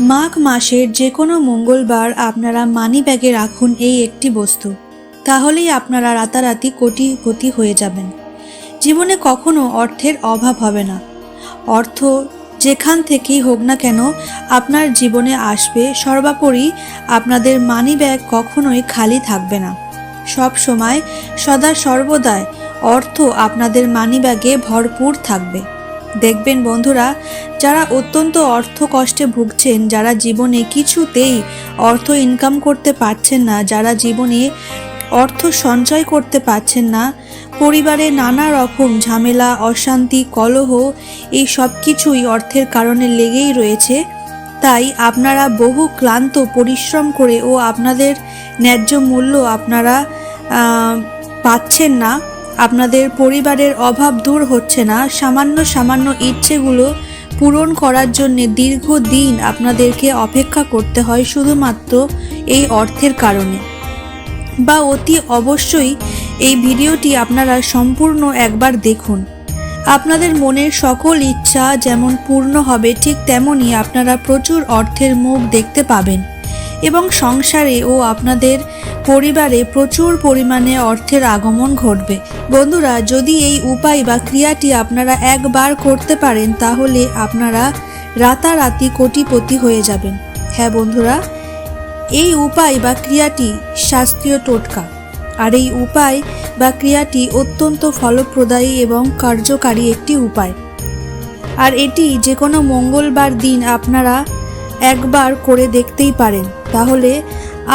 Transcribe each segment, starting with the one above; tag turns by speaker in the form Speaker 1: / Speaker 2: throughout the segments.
Speaker 1: মাঘ মাসের যে কোনো মঙ্গলবার আপনারা মানি ব্যাগে রাখুন এই একটি বস্তু। তাহলেই আপনারা রাতারাতি কোটিপতি হয়ে যাবেন। জীবনে কখনো অর্থের অভাব হবে না। অর্থ যেখান থেকেই হোক না কেন আপনার জীবনে আসবে, সর্বোপরি আপনাদের মানি ব্যাগ কখনোই খালি থাকবে না। সব সময় সদা সর্বদাই অর্থ আপনাদের মানি ব্যাগে ভরপুর থাকবে। দেখবেন বন্ধুরা, যারা অত্যন্ত অর্থ কষ্টে ভুগছেন, যারা জীবনে কিছুতেই অর্থ ইনকাম করতে পারছেন না, যারা জীবনে অর্থ সঞ্চয় করতে পারছেন না, পরিবারে নানা রকম ঝামেলা, অশান্তি, কলহ, এই সব কিছুই অর্থের কারণে লেগেই রয়েছে। তাই আপনারা বহু ক্লান্ত, পরিশ্রম করে ও আপনাদের ন্যায্য মূল্য আপনারা পাচ্ছেন না। আপনাদের পরিবারের অভাব দূর হচ্ছে না। সামান্য সামান্য ইচ্ছেগুলো পূরণ করার জন্য দীর্ঘদিন আপনাদেরকে অপেক্ষা করতে হয় শুধুমাত্র এই অর্থের কারণে। বা অতি অবশ্যই এই ভিডিওটি আপনারা সম্পূর্ণ একবার দেখুন। আপনাদের মনের সকল ইচ্ছা যেমন পূর্ণ হবে ঠিক তেমনই আপনারা প্রচুর অর্থের মুখ দেখতে পাবেন। এবং সংসারে ও আপনাদের পরিবারে প্রচুর পরিমাণে অর্থের আগমন ঘটবে। বন্ধুরা, যদি এই উপায় বা ক্রিয়াটি আপনারা একবার করতে পারেন, তাহলে আপনারা রাতারাতি কোটিপতি হয়ে যাবেন। হ্যাঁ বন্ধুরা, এই উপায় বা ক্রিয়াটি শাস্ত্রীয় টোটকা। আর এই উপায় বা ক্রিয়াটি অত্যন্ত ফলপ্রদায়ী এবং কার্যকারী একটি উপায়। আর এটি যে কোনো মঙ্গলবার দিন আপনারা একবার করে দেখতেই পারেন। তাহলে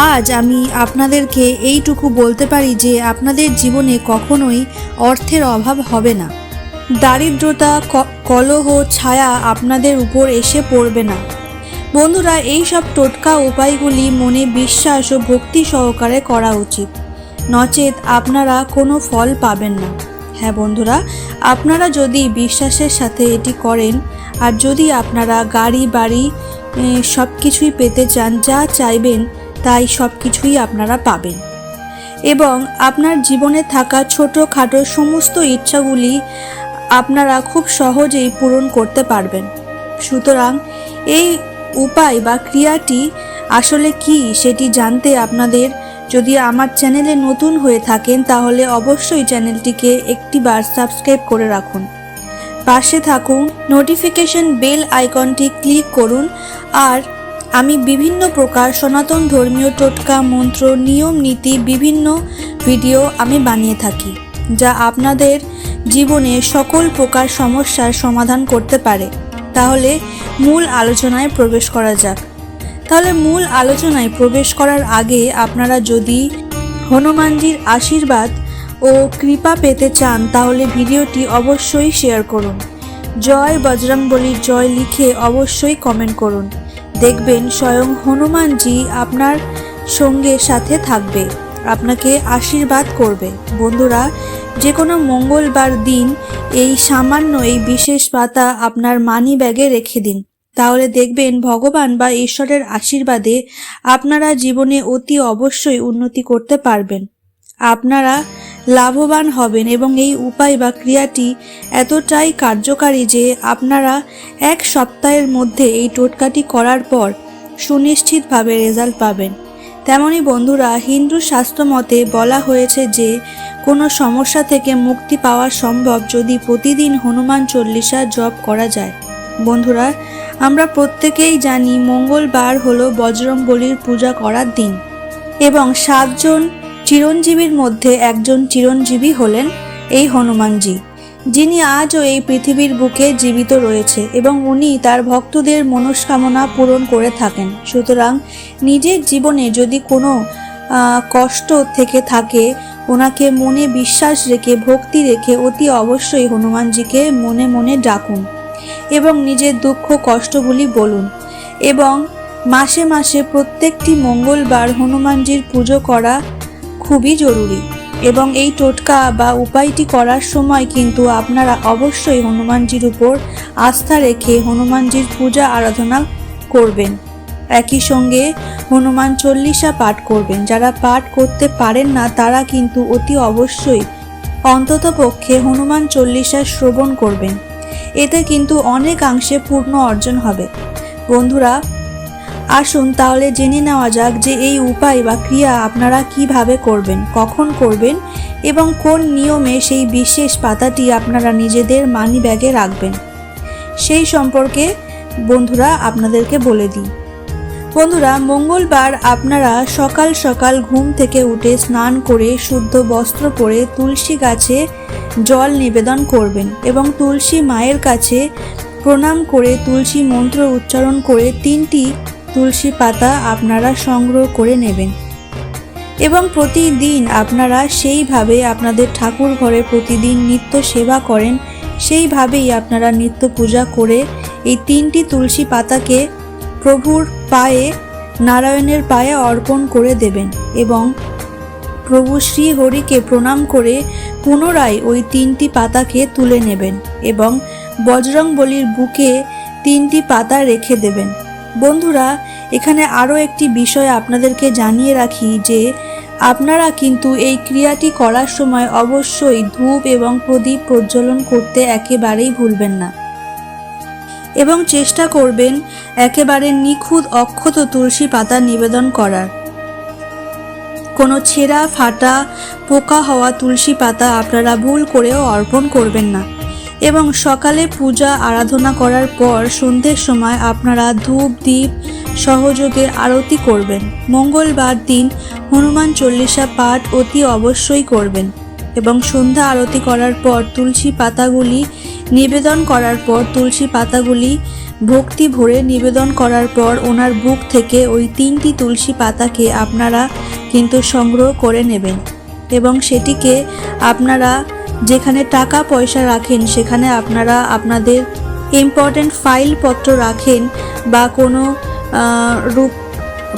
Speaker 1: আজ আমি আপনাদেরকে এইটুকু বলতে পারি যে আপনাদের জীবনে কখনোই অর্থের অভাব হবে না। দারিদ্রতা কলহ, ছায়া আপনাদের উপর এসে পড়বে না। বন্ধুরা এই সব টোটকা উপায়গুলি মনে বিশ্বাস ও ভক্তি সহকারে করা উচিত। নচেত আপনারা কোনো ফল পাবেন না। হ্যাঁ বন্ধুরা, আপনারা যদি বিশ্বাসের সাথে এটি করেন, আর যদি আপনারা গাড়ি, বাড়ি সব কিছুই পেতে চান, যা চাইবেন, তাই সব কিছুই আপনারা পাবেন। এবং আপনার জীবনে থাকা ছোটোখাটো সমস্ত ইচ্ছাগুলি আপনারা খুব সহজেই পূরণ করতে পারবেন। সুতরাং এই উপায় বা ক্রিয়াটি আসলে কি সেটি জানতে আপনাদের যদি আমার চ্যানেলে নতুন হয়ে থাকেন, তাহলে অবশ্যই চ্যানেলটিকে একটিবার সাবস্ক্রাইব করে রাখুন। পাশে থাকুন নোটিফিকেশন বেল আইকনটি ক্লিক করুন, আর আমি বিভিন্ন প্রকার সনাতন ধর্মীয় টোটকা, মন্ত্র, নিয়ম, নীতি, বিভিন্ন ভিডিও আমি বানিয়ে থাকি, যা আপনাদের জীবনে সকল প্রকার সমস্যার সমাধান করতে পারে। তাহলে মূল আলোচনায় প্রবেশ করা যাক। তাহলে মূল আলোচনায় প্রবেশ করার আগে আপনারা যদি হনুমানজির আশীর্বাদ ও কৃপা পেতে চান, তাহলে ভিডিওটি অবশ্যই শেয়ার করুন। জয় বজরংবলীর জয় লিখে অবশ্যই কমেন্ট করুন। দেখবেন স্বয়ং হনুমানজি আপনার সঙ্গে সাথে থাকবে, আপনাকে আশীর্বাদ করবে। বন্ধুরা যে কোনো মঙ্গলবার দিন এই সামান্য এই বিশেষ পাতা আপনার মানি ব্যাগে রেখে দিন। তাহলে দেখবেন ভগবান বা ঈশ্বরের আশীর্বাদে আপনারা জীবনে অতি অবশ্যই উন্নতি করতে পারবেন। আপনারা লাভবান হবেন এবং এই উপায় বা ক্রিয়াটি এতটাই কার্যকারী যে আপনারা এক সপ্তাহের মধ্যে এই টোটকাটি করার পর সুনিশ্চিতভাবে রেজাল্ট পাবেন। তেমনি বন্ধুরা, হিন্দু শাস্ত্র মতে বলা হয়েছে যে, কোনো সমস্যা থেকে মুক্তি পাওয়া সম্ভব যদি প্রতিদিন হনুমান চল্লিশা জপ করা যায়। বন্ধুরা, আমরা প্রত্যেকেই জানি মঙ্গলবার হলো বজরং বলির পূজা করার দিন এবং সাতজন চিরঞ্জীবীর মধ্যে একজন চিরঞ্জীবী হলেন এই হনুমানজি, যিনি আজও এই পৃথিবীর বুকে জীবিত রয়েছে এবং উনি তার ভক্তদের মনস্কামনা পূরণ করে থাকেন। সুতরাং নিজের জীবনে যদি কোনো কষ্ট থেকে থাকে, ওনাকে মনে বিশ্বাস রেখে, ভক্তি রেখে অতি অবশ্যই হনুমানজিকে মনে মনে ডাকুন এবং নিজের দুঃখ কষ্টগুলি বলুন এবং মাসে মাসে প্রত্যেকটি মঙ্গলবার হনুমানজির পুজো করা খুবই জরুরি এবং এই টোটকা বা উপায়টি করার সময় কিন্তু আপনারা অবশ্যই হনুমানজির উপর আস্থা রেখে হনুমানজির পূজা আরাধনা করবেন। একই সঙ্গে হনুমান চল্লিশা পাঠ করবেন। যারা পাঠ করতে পারেন না, তারা কিন্তু অতি অবশ্যই অন্ততপক্ষে হনুমান চল্লিশা শ্রবণ করবেন। এতে কিন্তু অনেকাংশে পূর্ণ অর্জন হবে। বন্ধুরা আসুন তাহলে জেনে নেওয়া যাক যে এই উপায় বা ক্রিয়া আপনারা কীভাবে করবেন, কখন করবেন এবং কোন নিয়মে সেই বিশেষ পাতাটি আপনারা নিজেদের মানি ব্যাগে রাখবেন। সেই সম্পর্কে বন্ধুরা আপনাদেরকে বলে দিই। বন্ধুরা, মঙ্গলবার আপনারা সকাল সকাল ঘুম থেকে উঠে স্নান করে শুদ্ধ বস্ত্র পরে তুলসী গাছে জল নিবেদন করবেন এবং তুলসী মায়ের কাছে প্রণাম করে তুলসী মন্ত্র উচ্চারণ করে তিনটি তুলসী পাতা আপনারা সংগ্রহ করে নেবেন। এবং প্রতিদিন আপনারা সেইভাবে আপনাদের ঠাকুর ঘরে প্রতিদিন নিত্য সেবা করেন, সেইভাবেই আপনারা নিত্য পূজা করে এই তিনটি তুলসী পাতাকে প্রভুর পায়ে, নারায়ণের পায়ে অর্পণ করে দেবেন এবং প্রভু শ্রী হরিকে প্রণাম করে পুনরায় ওই তিনটি পাতাকে তুলে নেবেন এবং বজরং বলির বুকে তিনটি পাতা রেখে দেবেন। বন্ধুরা, এখানে আরও একটি বিষয় আপনাদেরকে জানিয়ে রাখি যে, আপনারা কিন্তু এই ক্রিয়াটি করার সময় অবশ্যই ধূপ এবং প্রদীপ প্রজ্বলন করতে একেবারেই ভুলবেন না। এবং চেষ্টা করবেন একেবারে নিখুঁত অক্ষত তুলসী পাতা নিবেদন করার। কোনো ছেঁড়া, ফাটা, পোকা হওয়া তুলসী পাতা আপনারা ভুল করেও অর্পণ করবেন না। এবং সকালে পূজা আরাধনা করার পর সন্ধ্যের সময় আপনারা ধূপ দ্বীপ সহযোগে আরতি করবেন। মঙ্গলবার দিন হনুমান চল্লিশা পাঠ অতি অবশ্যই করবেন এবং সন্ধ্যা আরতি করার পর তুলসী পাতাগুলি নিবেদন করার পর তুলসী পাতাগুলি ভক্তি ভরে নিবেদন করার পর ওনার বুক থেকে ওই তিনটি তুলসী পাতাকে আপনারা কিন্তু সংগ্রহ করে নেবেন এবং সেটিকে আপনারা যেখানে টাকা পয়সা রাখেন, সেখানে আপনারা আপনাদের ইম্পর্ট্যান্ট ফাইলপত্র রাখেন বা কোনো রূপ,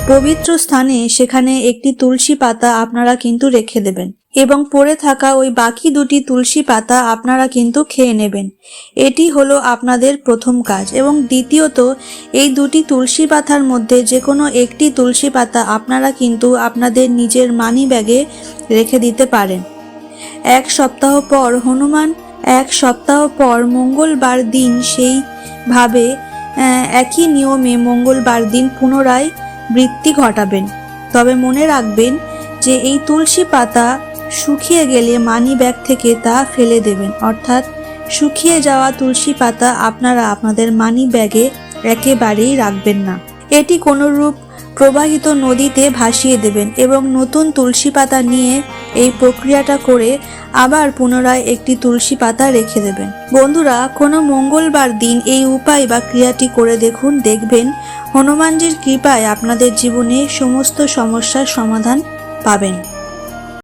Speaker 1: পবিত্র স্থানে সেখানে একটি তুলসী পাতা আপনারা কিন্তু রেখে দেবেন এবং পড়ে থাকা ওই বাকি দুটি তুলসী পাতা আপনারা কিন্তু খেয়ে নেবেন। এটি হলো আপনাদের প্রথম কাজ এবং দ্বিতীয়ত, এই দুটি তুলসী পাতার মধ্যে যে কোনো একটি তুলসী পাতা আপনারা কিন্তু আপনাদের নিজের মানি ব্যাগে রেখে দিতে পারেন। এক সপ্তাহ পর হনুমান এক সপ্তাহ পর মঙ্গলবার দিন সেইভাবে আহ, একই নিয়মে মঙ্গলবার দিন পুনরায় বৃত্তি ঘটাবেন। তবে মনে রাখবেন যে এই তুলসী পাতা শুকিয়ে গেলে মানি ব্যাগ থেকে তা ফেলে দেবেন। অর্থাৎ শুকিয়ে যাওয়া তুলসী পাতা আপনারা আপনাদের মানি ব্যাগে একেবারেই রাখবেন না। এটি কোনো রূপ প্রবাহিত নদীতে ভাসিয়ে দেবেন এবং নতুন তুলসী পাতা নিয়ে এই প্রক্রিয়াটা করে আবার পুনরায় একটি তুলসী পাতা রেখে দেবেন। বন্ধুরা, কোনো মঙ্গলবার দিন এই উপায় বা ক্রিয়াটি করে দেখুন, দেখবেন। হনুমানজির কৃপায় আপনাদের জীবনে সমস্ত সমস্যার সমাধান পাবেন।